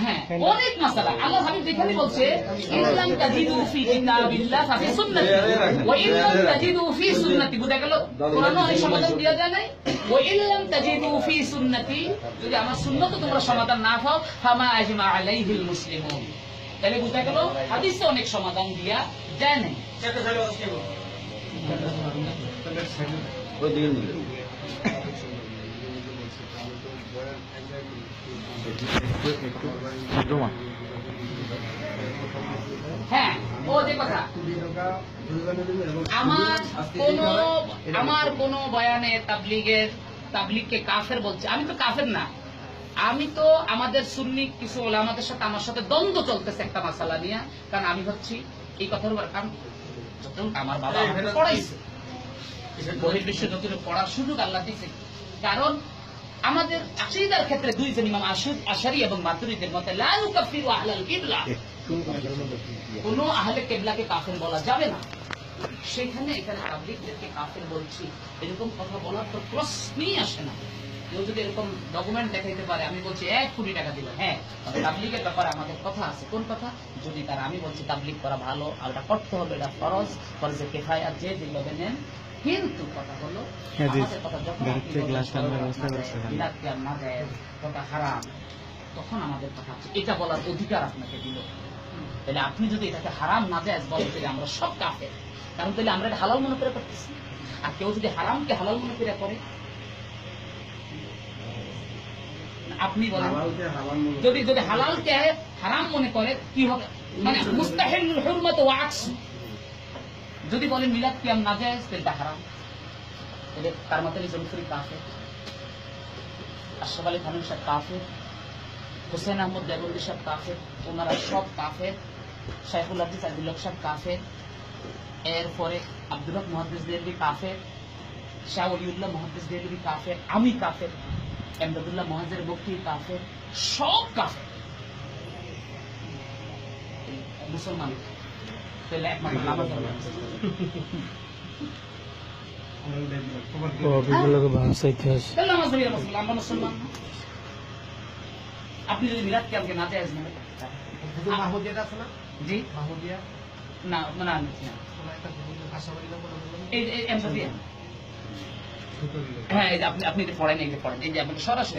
হ্যাঁ অনেক আল্লাহ হাবিব যেখানে বলছে ইল্লাম তাজিদু ফি কিতাবিল্লাহ ফাফি সুন্নতি। ওয়া ইল্লাম তাজিদু ফি সুন্নতি। বুঝা গেল কোরআনে অনেক সমাধান দেওয়া যায় নাই। ওয়া ইল্লাম তাজিদু ফি সুন্নতি। যদি আমার সুন্নত তোমরা সমাধান না পাও ফামা আজমা আলাইহিল মুসলিমুন। তাহলে বুঝা গেল হাদিসে অনেক সমাধান দিয়া যায় নাই। হ্যাঁ আমার কোন বয়ানে তাবলিগের তাবলিগকে কাফের বলছে। আমি তো কাফের না। আমি তো আমাদের সুন্নি কিছু ওলামাদের সাথে আমার সাথে দ্বন্দ্ব চলতেছে একটা মাসালা নিয়ে। কারণ আমি হচ্ছি এই কথার উপর কারণ আমার বাবা পড়াইছে। বহির্বিশ্বে যতটুকু পড়ার সুযোগ আল্লাহ দিয়েছে। কারণ আমাদের আকীদার ক্ষেত্রে দুইজন ইমাম আশুদ আশারি এবং মাতুরিদের মতে লা ইউকাফিরু আহলাল কিবলা। কোন আহলে কেবলাকে কাফের বলা যাবে না। সেখানে এখানে পাবলিকদেরকে কাফের বলছি এরকম কথা বলার তো প্রশ্নই আসে না। কেউ যদি এরকম ডকুমেন্ট দেখাইতে পারে আমি বলছি এক কোটি টাকা দিল। হ্যাঁ তবে তাবলিগের ব্যাপারে আমাদের কথা আছে। কোন কথা? যদি তারা আমি বলছি তাবলিগ করা ভালো আর এটা করতে হবে এটা ফরজ। ফরজে কেফায়াত যে যেভাবে নেন কিন্তু কথা হলো হ্যাঁ, আমাদের কথা যখন কথা হারাম। তখন আমাদের কথা এটা বলার অধিকার আপনাকে দিল। তাহলে আপনি যদি এটাকে হারাম না যায় বলেন তাহলে আমরা সব কাফের। কারণ তাহলে আমরা এটা হালাল মনে করে করতেছি। আর কেউ যদি হারামকে হালাল মনে করে করে আপনি বলেন। যদি যদি হালালকে হারাম মনে করে কি হবে? মানে মুস্তাহিল হুরমত ওয়া আকস যদি বলেন মিলাদ কিয়াম না যায়, তাহলে এটা হারাম। তাহলে তার মতে জমসুরি কাফের। আশরাফ আলী খানুন সাহেব কাফের। হোসেন আহমদ দেবন্দি সাহেব কাফের। ওনারা সব কাফের। শাইফুল হাদিস আদিল সাহেব কাফের। এরপরে আব্দুল হক মহাদিস দেবী কাফের। শাহ অলিউল্লাহ মহাদিস দেবী কাফের। আমি কাফের। এমদাদুল্লাহ মহাজের বক্তি কাফের। সব কাফের। মুসলমান তাহলে একমাত্র না। আপনি যদি মিলাদ আমাকে না জি। হ্যাঁ আপনি আপনি পড়েন এই যে পড়েন। এই যে আপনি সরাসরি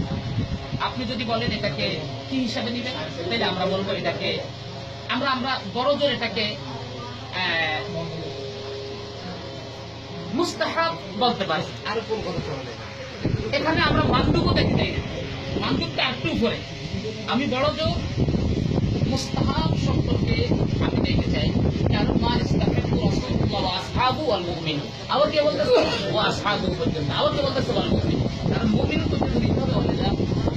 আপনি যদি বলেন এটাকে কি হিসাবে নেবেন তাহলে আমরা বলব এটাকে আমরা আমরা বড় জোর এটাকে মুস্তাহাব বলতে পারি। আর এখানে আমরা মান্দুকও দেখতে চাই। না মান্দুকটা একটু উপরে। আমি বড় জোর মুস্তাহাব সম্পর্কে আমি দেখতে চাই। কারণ মা ইস্তাহিবু রাসূলুল্লাহ ওয়া আসহাবু ওয়াল মুমিনুন। আবার কে বলতেছে? ওয়া আসহাবু পর্যন্ত আবার কে বলতেছে? ওয়াল মুমিনুন। কারণ মুমিনুন তো যদি হবে বলে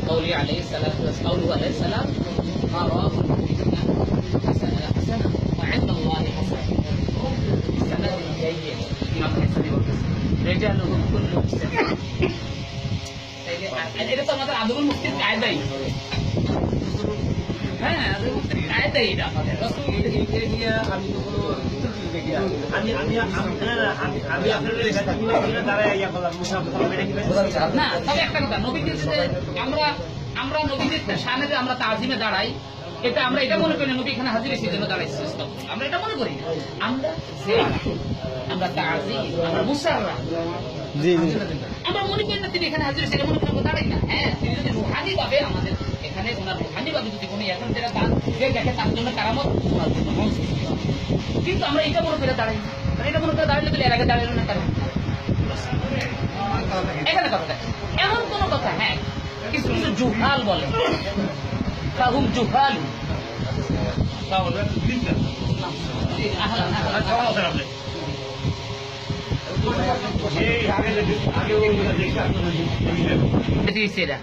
যা قولي عليه الصلاة والسلام قوله عليه السلام ما رواه المؤمنون حسنة حسنة وعند الله حسنة سند جيد إمام حسن বলতেছে رجالهم كلهم سنة এটা তো আমাদের আদমুল মুক্তির কায়দাই হ্যাঁ আদমুল মুক্তির আমরা নবীদের সামনে যে আমরা তাজিমে দাঁড়াই, এটা আমরা এটা মনে করি নবী এখানে হাজির সেই জন্য দাঁড়াইছি আমরা এটা মনে করি। আমরা আমরা তাজিম, আমরা মুসাররা জি জি। আমরা মনে করি না তিনি এখানে হাজির সেটা মনে করি দাঁড়াই না। হ্যাঁ তিনি যদি রুহানি ভাবে আমাদের এখানে ওনার রুহানি ভাবে যদি কোনো এখন যেটা দান যে দেখে তার জন্য কারামত ওনার জন্য কিন্তু আমরা এটা মনে করে দাঁড়াই না। এটা মনে করে দাঁড়ালে তো এর আগে দাঁড়াল না কারণ এখানে কথা। এমন কোন কথা হ্যাঁ কিছু কিছু জুহাল বলে। কাহুম জুহাল। আহলান, আহলান। দিয়েছে এরা।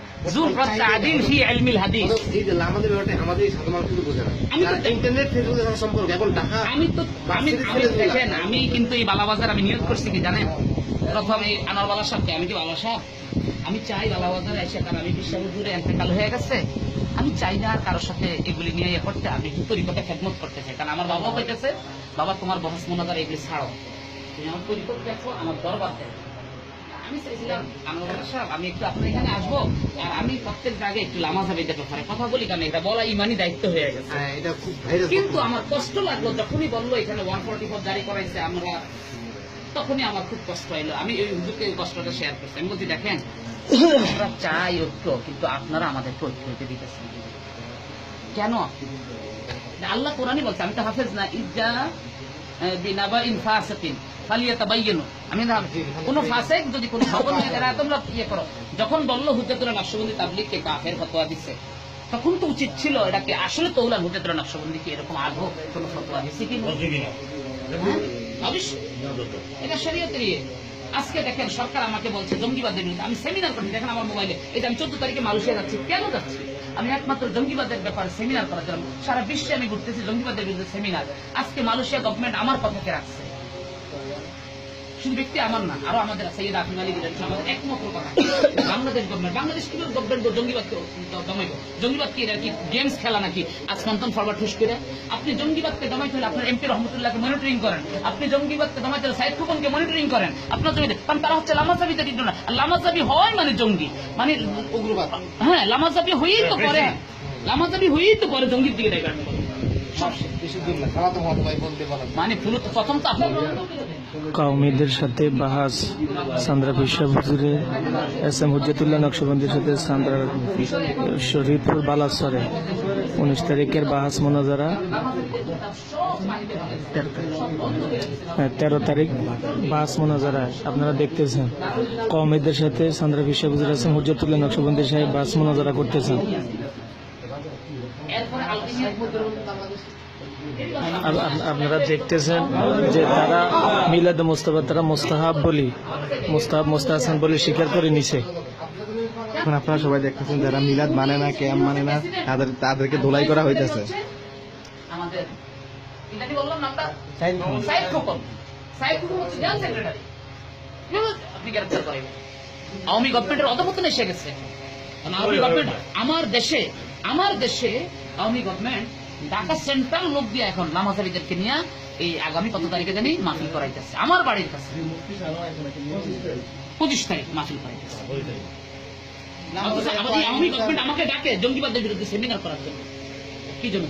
ফি ইলমিল হাদিস। এই যে আমাদের ব্যাপারটা আমাদের সাধারণ মানুষ কিন্তু বোঝে না। আমি ইন্টারনেট ফেসবুকের সাথে সম্পর্ক এখন ঢাকা আমি তো আমি আমি দেখেন আমি কিন্তু এই বালাবাজার আমি নিয়োগ করছি কি জানেন? প্রথম এই আনোয়ার বালা সাহেবকে আমি কি বালা সাহেব আমি চাই বালাবাজারে এসে কারণ আমি বিশ্ববিদ্যালয়ে এন্তেকাল হয়ে গেছে। আমি চাই না আর কারোর সাথে এগুলি নিয়ে ইয়ে করতে। আমি তরিকতে খেদমত করতে চাই কারণ আমার বাবা কইতেছে বাবা তোমার বহস মনাদার এগুলি ছাড়ো। তুমি আমার তরিকত দেখো আমার দরবার দেখো আমি চাইছিলাম আনোয়ার বালা সাহেব আমি একটু আপনার এখানে আসব আর আমি প্রত্যেক জায়গায় একটু লামা কথা বলি কারণ এটা বলা ইমানই দায়িত্ব হয়ে গেছে। হ্যাঁ এটা খুব কিন্তু আমার কষ্ট লাগল যখনই বলল এখানে ওয়ান ফোর্টি ফোর জারি করাইছে আমরা তখনই আমার খুব কষ্ট হইল। আমি ওই হুজুরকে এই কষ্টটা শেয়ার করছি। আমি বলছি দেখেন আমরা চাই ঐক্য কিন্তু আপনারা আমাদেরকে ঐক্য হইতে দিতেছেন কেন? আল্লাহ কোরআনই বলছে আমি তো হাফেজ না ইজা বিনাবা ইনফাসিন ফালিয়া তাবাইয়ানু। আমি না কোন ফাসেক যদি কোন খবর নিয়ে তারা তোমরা ইয়ে করো। যখন বলল হুজ্জাতুল নকশবন্দি তাবলিগকে কাফের ফতোয়া দিচ্ছে তখন তো উচিত ছিল এটাকে আসলে তৌলান হুজ্জাতুল নকশবন্দি কি এরকম আগ্রহ কোন ফতোয়া দিচ্ছে কি হ্যাঁ? অবশ্যই। এটা শরীয়তের ইয়ে। আজকে দেখেন সরকার আমাকে বলছে জঙ্গিবাদের বিরুদ্ধে। আমি সেমিনার করছি দেখেন আমার মোবাইলে এটা আমি চোদ্দ তারিখে মালয়েশিয়া যাচ্ছি কেন যাচ্ছি? আমি একমাত্র জঙ্গিবাদের ব্যাপারে সেমিনার করার জন্য। সারা বিশ্বে আমি ঘুরতেছি জঙ্গিবাদের বিরুদ্ধে সেমিনার আজকে মালয়েশিয়া গভর্নমেন্ট আমার কথাকে রাখছে। শুধু ব্যক্তি আমার না আরও আমাদের সৈয়দ আফিম আলী আমাদের একমাত্র কথা। বাংলাদেশ গভর্নমেন্ট বাংলাদেশ কীভাবে গভর্নমেন্ট জঙ্গিবাদকে দমাইব? জঙ্গিবাদ কি? এটা কি গেমস খেলা নাকি? আজকান্তন ফরওয়ার্ড ঠুস করে। আপনি জঙ্গিবাদকে দমাইতে হলে আপনার এমপি রহমতুল্লাহকে মনিটরিং করেন। আপনি জঙ্গিবাদকে দমাইতে হলে সাইদ খুকনকে মনিটরিং করেন। আপনার জমিতে কারণ তারা হচ্ছে লামাজাবিতে দিত না। লামাজাবি হয় মানে জঙ্গি। মানে উগ্রবাদ। হ্যাঁ লামাজাবি হয়েই তো করে। লামাজাবি হয়েই তো করে জঙ্গির দিকে ডাইভার্ট করে। পারেন মানে পুরো প্রথম তো আপনার কওমিদের সাথে বাহাস সান্দ্রা বিশ্ববিদ্যালয়ে এস এম হুজ্জাতুল্লাহ নকশবন্দির সাথে সান্দ্রা শরীদপুর বালাসরে উনিশ তারিখের বাহাস মোনাজারা হ্যাঁ, তেরো তারিখ বাহাস মোনাজারা আপনারা দেখতেছেন। কওমিদের সাথে সান্দ্রা বিশ্ববিদ্যালয় এস এম হুজ্জাতুল্লাহ নকশবন্দির সাহেব বাহাস মোনাজারা করতেছেন। আপনারা দেখতেছেন যে তারা মিলাদ মোস্তফা তারা মোস্তাহাব বলি মোস্তাহাব মোস্তাহাসান বলে স্বীকার করে নিছে। এখন আপনারা সবাই দেখতেছেন যারা মিলাদ মানে না ক্যাম মানে না তাদের তাদেরকে ধোলাই করা হইতেছে। আমাদের বললাম নামটা? সাইদ খোকন। সাইদ খোকন। হচ্ছে জেনারেল সেক্রেটারি। আপনি গ্রেফতার করেন? আওয়ামী গভর্নমেন্টের অধপতন এসে গেছে। কারণ আওয়ামী গভর্নমেন্ট আমার দেশে আমার দেশে আওয়ামী গভর্নমেন্ট ঢাকা সেন্ট্রাল লোক দিয়ে এখন নামাজারিদেরকে নিয়ে এই আগামী কত তারিখে জানি মাহফিল করাইতেছে। আমার বাড়ির কাছে। পঁচিশ তারিখ মাহফিল করাইতেছে। আমাকে ডাকে জঙ্গিবাদের বিরুদ্ধে সেমিনার করার জন্য। কি জন্য